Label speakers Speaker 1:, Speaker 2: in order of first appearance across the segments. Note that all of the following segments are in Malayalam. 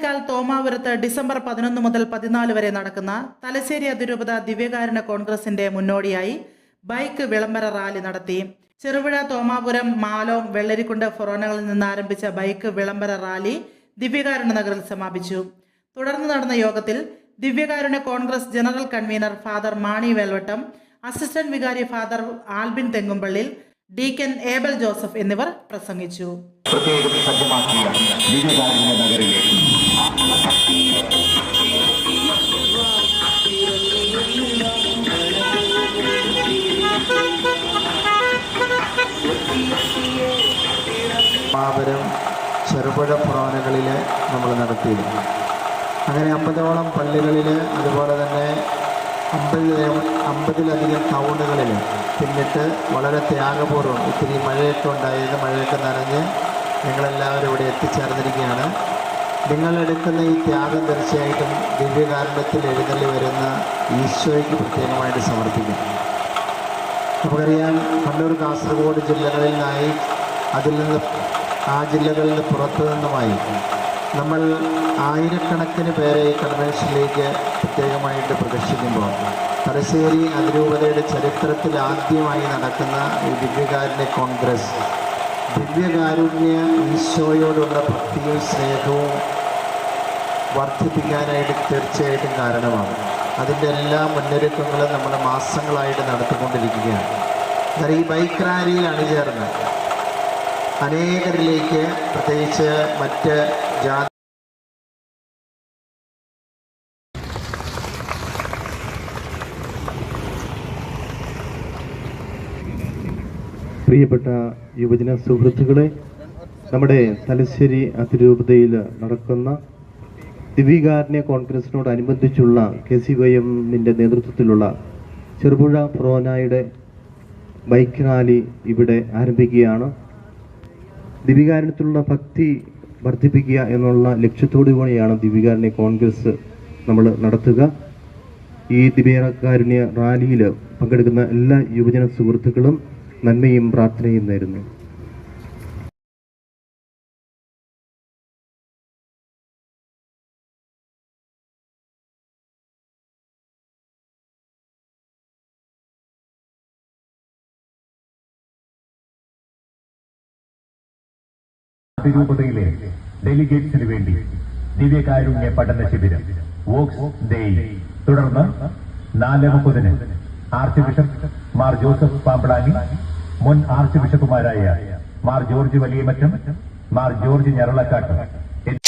Speaker 1: ആറ്റുകാൽ തോമാപുരത്ത് ഡിസംബർ പതിനൊന്ന് മുതൽ പതിനാല് വരെ നടക്കുന്ന തലശ്ശേരി അതിരൂപത ദിവ്യകാരുണ്യ കോൺഗ്രസിന്റെ മുന്നോടിയായി ബൈക്ക് വിളംബര റാലി നടത്തി. ചെറുപുഴ തോമാപുരം മാലോം വെള്ളരിക്കുണ്ട് ഫൊറോനകളിൽ നിന്ന് ആരംഭിച്ച ബൈക്ക് വിളംബര റാലി ദിവ്യകാരുണ്യ നഗറിൽ സമാപിച്ചു. തുടർന്ന് നടന്ന യോഗത്തിൽ ദിവ്യകാരുണ്യ congress general convener father Mani Velvattam assistant വികാരി father Albin Thengumpallil deacon Abel Joseph എന്നിവർ പ്രസംഗിച്ചു.
Speaker 2: മാപരം ചെറുപുഴ പ്രവണകളിൽ നമ്മൾ നടത്തിയിരുന്നു. അങ്ങനെ അമ്പതോളം പള്ളികളിൽ അതുപോലെ തന്നെ അമ്പതിലും അമ്പതിലധികം ടൗണുകളിൽ പിന്നിട്ട് വളരെ ത്യാഗപൂർവം ഇത്തിരി മഴയൊക്കെ ഉണ്ടായത് മഴയൊക്കെ നനഞ്ഞ് നിങ്ങളെല്ലാവരും ഇവിടെ എത്തിച്ചേർന്നിരിക്കുകയാണ്. നിങ്ങളെടുക്കുന്ന ഈ ത്യാഗം തീർച്ചയായിട്ടും ദിവ്യകാരണത്തിൽ എഴുന്നള്ളി വരുന്ന ഈശോയ്ക്ക് പ്രത്യേകമായിട്ട് സമർപ്പിക്കും. നമുക്കറിയാം കണ്ണൂർ കാസർഗോഡ് ജില്ലകളിൽ നിന്നായി അതിൽ നിന്ന് ആ ജില്ലകളിൽ പുറത്തു നിന്നുമായി നമ്മൾ ആയിരക്കണക്കിന് പേരെ കൺവെൻഷനിലേക്ക് പ്രത്യേകമായിട്ട് പ്രദർശിക്കുമ്പോൾ തലശ്ശേരി അതിരൂപതയുടെ ചരിത്രത്തിൽ ആദ്യമായി നടക്കുന്ന ഈ ദിവ്യകാരുണ്യ കോൺഗ്രസ് ദിവ്യകാരുണ്യ ഈശോയോടുള്ള ഭക്തിയും സ്നേഹവും വർദ്ധിപ്പിക്കാനായിട്ട് തീർച്ചയായിട്ടും കാരണമാണ് അതിന്റെ എല്ലാ മുന്നൊരുക്കങ്ങളും നമ്മൾ മാസങ്ങളായിട്ട് നടത്തിക്കൊണ്ടിരിക്കുകയാണ്. എന്നാൽ ഈ ബൈക്ക് റാലിയിൽ അണിചേർന്ന് അനേകരിലേക്ക് പ്രത്യേകിച്ച് മറ്റ് ജാതി
Speaker 3: പ്രിയപ്പെട്ട യുവജന സുഹൃത്തുക്കളെ നമ്മുടെ തലശ്ശേരി അതിരൂപതയിൽ നടക്കുന്ന ദിവ്യകാരുണ്യ കോൺഗ്രസിനോടനുബന്ധിച്ചുള്ള കെ സി വൈ എമ്മിന്റെ നേതൃത്വത്തിലുള്ള ചെറുപുഴ ഫ്രോനായുടെ ബൈക്ക് റാലി ഇവിടെ ആരംഭിക്കുകയാണ്. ദിവ്യകാരുണ്യത്തിലുള്ള ഭക്തി വർദ്ധിപ്പിക്കുക എന്നുള്ള ലക്ഷ്യത്തോടു കൂടിയാണ് ദിവ്യകാരുണ്യ കോൺഗ്രസ് നമ്മൾ നടത്തുക. ഈ ദിവ്യകാരുണ്യ റാലിയിൽ പങ്കെടുക്കുന്ന എല്ലാ യുവജന സുഹൃത്തുക്കളും നന്മയും പ്രാർത്ഥനയും നേരുന്നു.
Speaker 4: അതിരൂപതയിലെ ഡെലിഗേറ്റ്സിന് വേണ്ടി ദിവ്യകാരുണ്യ പഠന ശിബിരം വോക്സ് ഡേ. തുടർന്ന് നാല് മുപ്പതിന് arch bishop Mar Joseph Pamplany മുൻ ആർച്ച് ബിഷപ്പുമാരായ Mar George Valiyamattam Mar George Njaralakatt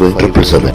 Speaker 5: triple seven